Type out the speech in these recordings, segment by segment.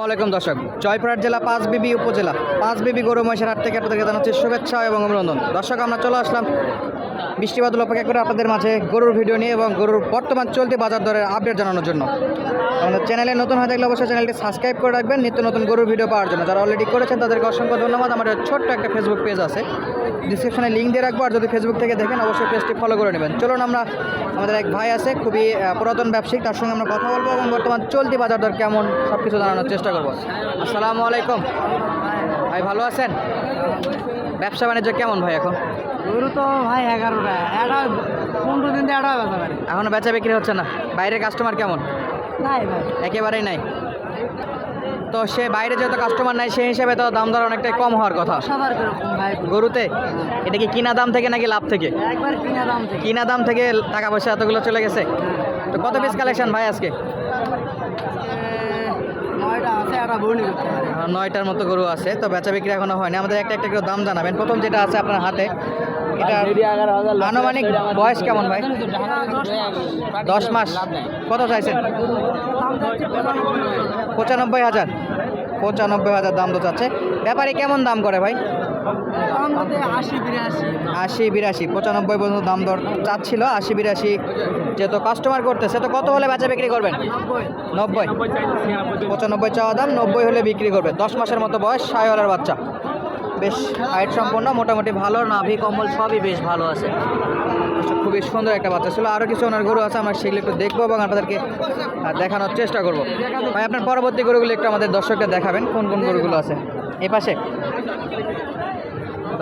আসসালামাইকুম দর্শক। জয়পুরহাট জেলা পাঁচ বিবি উপজেলা, পাঁচ বিবি গরু মহিষের হাট থেকে আপনাদেরকে জানাচ্ছি শুভেচ্ছা এবং অভিনন্দন। দর্শক, আমরা চলে আসলাম বৃষ্টি বাদল অপেক্ষা করে আপনাদের মাঝে গরুর ভিডিও নিয়ে এবং গরুর বর্তমান চলতি বাজার দরের আপডেট জানানোর জন্য। আমাদের চ্যানেলে নতুন হয়ে থাকলে অবশ্যই চ্যানেলটি সাবস্ক্রাইব করে রাখবেন, নিত্য নতুন গরুর ভিডিও পাওয়ার জন্য। যারা অলরেডি করেছেন, তাদেরকে অসংখ্য ধন্যবাদ। আমাদের ছোট্ট একটা ফেসবুক পেজ আছে। ডিসক্রিপশনে লিঙ্ক দিয়ে রাখব আর যদি ফেসবুক থেকে দেখেন অবশ্যই পেজটি ফলো করে নেবেন। চলুন আমরা আমাদের এক ভাই আছে খুবই পুরাতন ব্যবসায়িক তার সঙ্গে আমরা কথা বলব এবং বর্তমান চলতি বাজার দর কেমন সব কিছু জানানোর চেষ্টা করব। আসসালামু আলাইকুম। ভাই ভালো আছেন? ব্যবসা বাণিজ্য কেমন ভাই এখন? গরু তো ভাই এগারোটা এটা পনেরো দিন দিয়ে এটা বেচা পারি এখনও বেচা বিক্রি হচ্ছে না? বাইরের কাস্টমার কেমন? নাই ভাই। একেবারেই নাই? তো সে বাইরে যেহেতু কাস্টমার নাই সেই হিসাবে তো দাম দর অনেকটাই কম হওয়ার কথা। ভাই। গরুতে? এটা কি কিনা দাম থেকে নাকি লাভ থেকে? একবার কিনা দাম থেকে। কিনা দাম থেকে টাকা পয়সা এতগুলো চলে গেছে? তো কত পিস কালেকশন ভাই আজকে এ, নয়টা আছে একটা বর্ণি করতে পারে আহ, নয়টার মতো গরু আছে তো বেচা বিক্রি এখনও হয়নি। আমাদের একটা একটা করে দাম জানাবেন। প্রথম যেটা আছে আপনার হাতে এটা আনুমানিক বয়স কেমন ভাই? দশ মাস। কত চাইছেন? পঁচানব্বই হাজার। পঁচানব্বই হাজার দাম তো চাচ্ছে ব্যাপারে কেমন দাম করে ভাই? আশি বিরাশি। পঁচানব্বই পর্যন্ত দাম দর চাচ্ছিল। আশি বিরাশি যেহেতু কাস্টমার করতেছে তো কত হলে বেচা বিক্রি করবেন? নব্বই। নব্বই। পঁচানব্বই চাওয়া দাম নব্বই হলে বিক্রি করবে। দশ মাসের মতো বয়স সায়লার বাচ্চা। বেশ হাইট সম্পন্ন মোটামুটি ভালো নাভি কম্বল সবই বেশ ভালো আছে। খুবই সুন্দর একটা বাচ্চা ছিল। আরও কিছু ওনার গরু আছে আমরা সেগুলো একটু দেখব এবং আপনাদেরকে দেখানোর চেষ্টা করব। ভাই আপনার পরবর্তী গরুগুলো একটু আমাদের দর্শককে দেখাবেন কোন কোন গরুগুলো আছে? এ পাশে।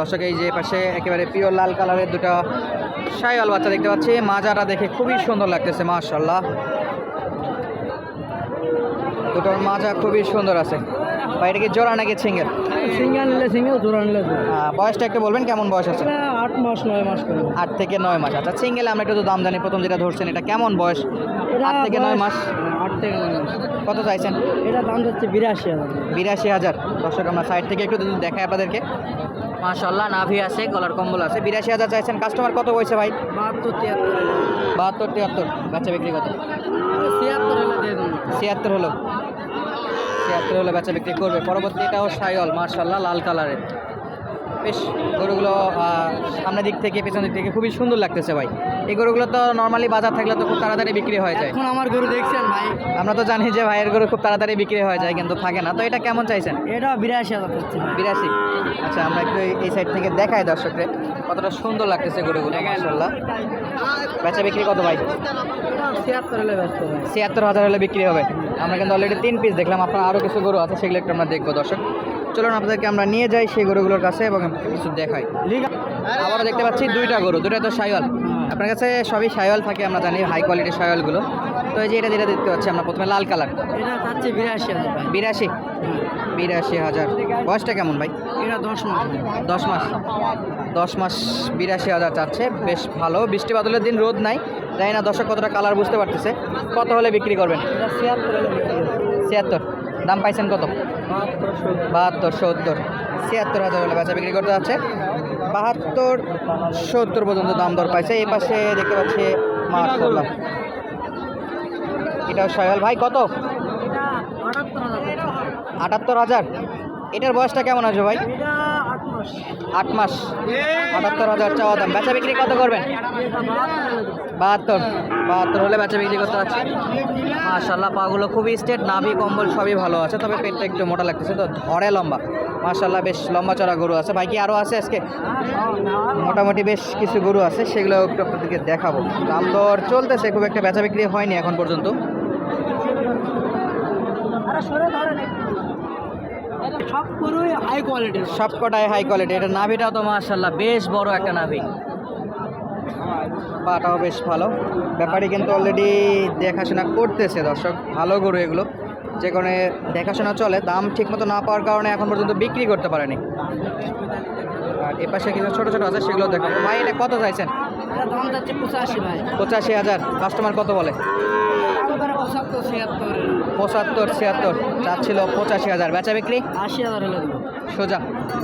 দর্শক এই যে পাশে একেবারে পিওর লাল কালারের দুটো সাইওয়াল বাচ্চা দেখতে পাচ্ছি। মাজাটা দেখে খুবই সুন্দর লাগতেছে মাশাল্লাহ দুটোর মাজা খুবই সুন্দর আছে। বা এটা কি জোড়া নাকি সিঙ্গেল সিঙ্গেল নিলে সিঙ্গেল জোড়া নিলে বয়সটা একটু বলবেন কেমন বয়স আছে? আট মাস নয় মাস করে। আট থেকে নয় মাস। আচ্ছা সিঙ্গেল আমরা একটু তো দাম জানি প্রথম যেটা ধরছেন এটা কেমন বয়স? আট থেকে নয় মাস? আট থেকে নয় মাস। কত চাইছেন? এটা দাম যাচ্ছে বিরাশি হাজার। বিরাশি হাজার। দর্শক আমরা সাইড থেকে একটু যদি দেখাই আপনাদেরকে। মাশাল্লাহ নাভি আছে কলার কম্বল আছে। বিরাশি হাজার চাইছেন। কাস্টমার কত বলছে ভাই? বাহাত্তর তিয়াত্তর। বাহাত্তর তিয়াত্তর। বাচ্চা বিক্রি কত? ছিয়াত্তর হলে ছিয়াত্তর হলো। ছিয়াত্তর হলো বেচা বিক্রি করবে। পরবর্তী এটাও সাইল মার্শাল্লাহ লাল কালারের। বেশ গরুগুলো সামনের দিক থেকে পেছন দিক থেকে খুবই সুন্দর লাগতেছে ভাই। এই গরুগুলো তো নর্মালি বাজার থাকলে তো খুব তাড়াতাড়ি বিক্রি হয়ে যায়। এখন আমার গরু দেখছেন ভাই? আমরা তো জানি যে ভাইয়ের গরু খুব তাড়াতাড়ি বিক্রি হয়ে যায় কিন্তু থাকে না। তো এটা কেমন চাইছেন? এটা বিরাশি হাজার বিরাশি। আচ্ছা আমরা একটু এই- সাইড থেকে দেখাই দর্শকরে। কতটা সুন্দর লাগতেছে গরুগুলো মার্শাল্লাহ বেচা বিক্রি কত ভাই? ছিয়াত্তর হলে ব্যস্ত ভাই ছিয়াত্তর হাজার হলে বিক্রি হবে। আমরা কিন্তু অলরেডি তিন পিস দেখলাম আপনার আরও কিছু গরু আছে সেগুলো একটু আমরা দেখব দর্শক। চলুন আপনাদেরকে আমরা নিয়ে যাই সেই গরুগুলোর কাছে এবং কিছু দেখাই। আবারও দেখতে পাচ্ছি দুইটা গরু দুইটা তো সাইওয়াল। আপনার কাছে সবই সাইওয়াল থাকে আমরা জানি হাই কোয়ালিটির সাইওয়ালগুলো। তো এই যে এটা যেটা দেখতে পাচ্ছি আমরা প্রথমে লাল কালার এটা বিরাশি হাজার বিরাশি? বিরাশি হাজার। বয়সটা কেমন ভাই? এটা দশ মাস দশ মাস। দশ মাস বিরাশি হাজার চাচ্ছে বেশ ভালো। বৃষ্টি বাদলের দিন রোদ নাই জানি না দর্শক কতটা কালার বুঝতে পারতেছে। কত হলে বিক্রি করবেন? ছিয়াত্তর। ছিয়াত্তর। দাম পাইছেন কত? বাহাত্তর, সত্তর। ছিয়াত্তর হাজার হলে বেচা বিক্রি করতে যাচ্ছে। বাহাত্তর সত্তর পর্যন্ত দাম দর পাইছে। এই পাশে দেখতে পাচ্ছি মাশাল্লাহ এটা সয়াল ভাই কত? আটাত্তর হাজার। এটার বয়সটা কেমন আছে ভাই? আট মাস। আট আটাত্তর হাজার চাওয়া দাম। বেচা বিক্রি কত করবেন? বাহাত্তর। বাহাত্তর হলে বাহাত্তর হলে বেচা বিক্রি করতে পারছি। মাশাল্লাহ পাগুলো খুবই স্টেট নাভি কম্বল সবই ভালো আছে তবে পেটটা একটু মোটা লাগতেছে তো ধরে লম্বা। মাশাল্লাহ বেশ লম্বা চড়া গরু আছে। ভাই কি আরও আছে আজকে? মোটামুটি বেশ কিছু গরু আছে সেগুলো একটু আপনাদেরকে দেখাবো। দাম দর চলতেছে খুব একটা বেচা বিক্রি হয়নি এখন পর্যন্ত আরে সরে ধরেন একটু। এটা সব হাই কটাই হাই কোয়ালিটি এটা নাভিটাও তো মাশাল্লাহ বেশ বড় একটা নাভি। পাটাও বেশ ভালো। ব্যাপারী কিন্তু অলরেডি দেখাশোনা করতেছে দর্শক। ভালো গরু এগুলো। যে কারণে দেখাশোনা চলে দাম ঠিকমতো না পাওয়ার কারণে এখন পর্যন্ত বিক্রি করতে পারেনি। আর এপাশে কিছু ছোটো ছোটো আছে সেগুলো দেখাবো। ভাই এটা কত চাইছেন? পঁচাশি হাজার। কাস্টমার কত বলে? পঁচাত্তর ছিয়াত্তর। চাচ্ছিল পঁচাশি হাজার। বেচা বিক্রি? আশি হাজার হলে সোজা।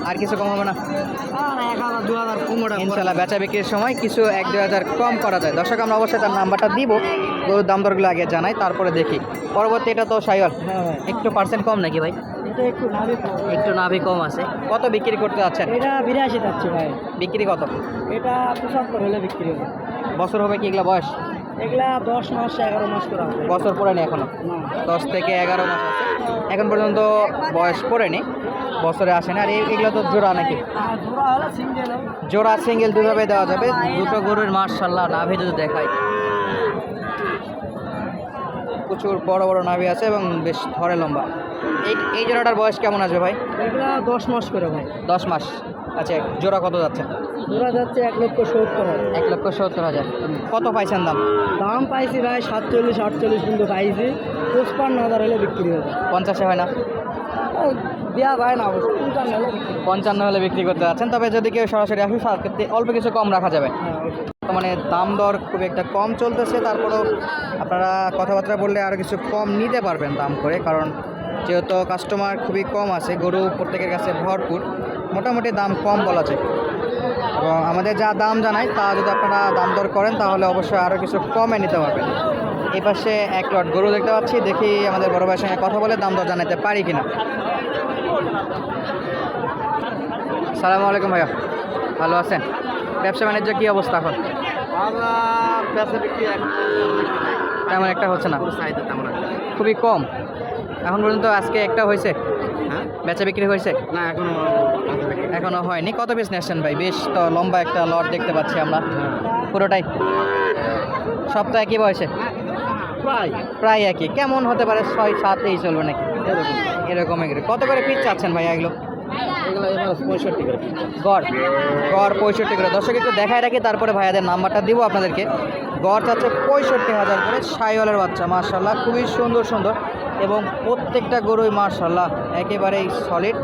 আর কিছু কম হবে না ইনশাল্লাহ বেচা বিক্রির সময় কিছু এক দু হাজার কম করা যায়। দর্শক আমরা অবশ্যই তার নাম্বারটা দিব। গরুর দাম দরগুলো আগে জানাই তারপরে দেখি। পরবর্তী এটা তো সাইওয়াল। হ্যাঁ একটু পার্সেন্ট কম নাকি ভাই? একটু একটু নাভি কম আছে। কত বিক্রি করতে যাচ্ছেন? এটা বিরাশি যাচ্ছে ভাই। বিক্রি কত? এটা পঁচাত্তর হলে বিক্রি হবে। বছর হবে কি এগুলো বয়স? এগুলা দশ মাস এগারো মাস করে বছর পড়েনি এখনও? দশ থেকে এগারো মাস আছে। এখন পর্যন্ত বয়স পড়েনি বছরে আসে না। আর এগুলো তো জোড়া নাকি? আর জোড়া সিঙ্গেল দুভাবে দেওয়া যাবে। দুটো গরুর মার্শাল্লাহ নাভি যদি দেখাই। প্রচুর বড় বড় নাভি আছে এবং বেশ ধরে লম্বা। এই এই জোড়াটার বয়স কেমন আসবে ভাই? এগুলা দশ মাস করে ভাই। দশ মাস। আচ্ছা জোড়া কত যাচ্ছে? জোড়া যাচ্ছে এক লক্ষ সত্তর হাজার। এক লক্ষ সত্তর হাজার। কত পাইছেন দাম? দাম পাইছি ভাই সাতচল্লিশ আটচল্লিশ কিন্তু পাইছি। পঁচপান্ন হাজার হলে বিক্রি হবে। পঞ্চাশে হয় না? দেওয়া যায় না অবশ্য পঞ্চান্ন হলে বিক্রি করতে যাচ্ছেন তবে যদি কেউ সরাসরি আসে সেক্ষেত্রে অল্প কিছু কম রাখা যাবে। হ্যাঁ, মানে দাম দর খুব একটা কম চলতেছে তারপরেও আপনারা কথাবার্তা বললে আরও কিছু কম নিতে পারবেন দাম করে কারণ যেহেতু কাস্টমার খুবই কম আছে গরু প্রত্যেকের কাছে ভরপুর। মোটামুটি দাম কম বলা যায়। এবং আমাদের যা দাম জানাই তা যদি আপনারা দাম দর করেন তাহলে অবশ্যই আরও কিছু কমে নিতে পারবেন। এই পাশে এক লট গরু দেখতে পাচ্ছি দেখি আমাদের বড় ভাইয়ের সঙ্গে কথা বলে দাম দর জানাতে পারি কিনা। সালাম আলাইকুম ভাইয়া ভালো আছেন? ব্যবসা বাণিজ্য কী অবস্থা এখন? তেমন একটা হচ্ছে না। খুবই কম। এখন পর্যন্ত আজকে একটা হয়েছে? হ্যাঁ? বেচা বিক্রি হয়েছে? না এখনও এখনও হয়নি। কত পিস নিয়েছেন ভাই? বেশ তো লম্বা একটা লট দেখতে পাচ্ছি আমরা। পুরোটাই। সপ্তাহে একই বয়সে? প্রায়। প্রায় একই। কেমন হতে পারে? ছয় সাত এই চলবে নাকি? এরকম এরকম কত করে পিস চাচ্ছেন ভাই এগুলো? গড়। গড় পঁয়ষট্টি করে। দর্শক একটু দেখায় রাখি তারপরে ভাইয়াদের নাম্বারটা দিব আপনাদেরকে। গড় চাচ্ছে পঁয়ষট্টি হাজার করে সাইওয়ালের বাচ্চা মার্শাল্লাহ খুবই সুন্দর সুন্দর। এবং প্রত্যেকটা গরুই মার্শাল্লাহ একেবারেই সলিড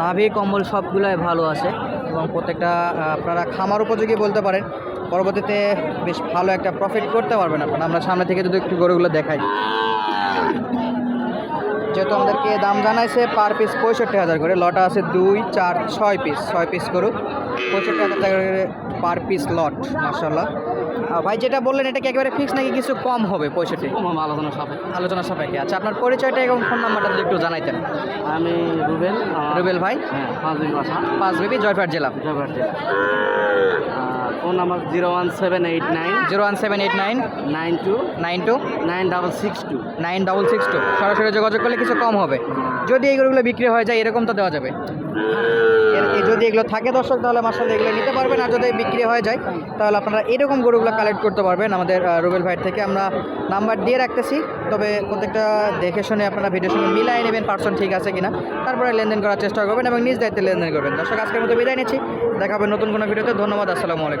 নাভি, কম্বল সবগুলাই ভালো আছে এবং প্রত্যেকটা আপনারা খামার উপযোগী বলতে পারেন। পরবর্তীতে বেশ ভালো একটা প্রফিট করতে পারবেন আপনারা। আমরা সামনে থেকে যদি একটু গরুগুলো দেখাই। যেহেতু আমাদেরকে দাম জানাইছে পার পিস পঁয়ষট্টি হাজার করে। লটা আছে দুই, চার, ছয় পিস ছয় পিস গরু। পঁয়ষট্টি হাজার টাকা করে পার পিস লট মার্শাল্লাহ ভাই যেটা বললেন এটা কি একেবারে ফিক্স নাকি কিছু কম হবে পঁয়ষট্টি কম হবে আলোচনা সাথে আলোচনা সাপেক্ষে। আচ্ছা আপনার পরিচয়টা এবং ফোন নাম্বারটা যদি একটু জানাইতেন। আমি রুবেল রুবেল ভাই? হ্যাঁ পাঁচ বিবি জয়পাট জেলা। জয়বাড়ি phone number zero one seven eight nine zero one seven eight nine nine two nine two nine double six two nine double six two সরাসরি যোগাযোগ করলে কিছু কম হবে। যদি এই গরুগুলো বিক্রি হয়ে যায়, এরকম তো দেওয়া যাবে। যদি এগুলো থাকে দর্শক, তাহলে মাসাল এগুলো নিতে পারবেন। আর যদি বিক্রি হয়ে যায়, তাহলে আপনারা এরকম গরুগুলো কালেক্ট করতে পারবেন আমাদের রুবেল ভাইয়ের থেকে। আমরা নাম্বার দিয়ে রাখতেছি, তবে প্রত্যেকটা দেখে শুনে আপনারা ভিডিওর সঙ্গে মিলাই নেবেন, পার্সন ঠিক আছে কিনা। তারপরে লেনদেন করার চেষ্টা করবেন এবং নিজ দায়িত্বে লেনদেন করবেন। দর্শক, আজকের মতো বিদায় নিচ্ছি। দেখা হবে নতুন কোনো ভিডিওতে। ধন্যবাদ, আসসালামু আলাইকুম।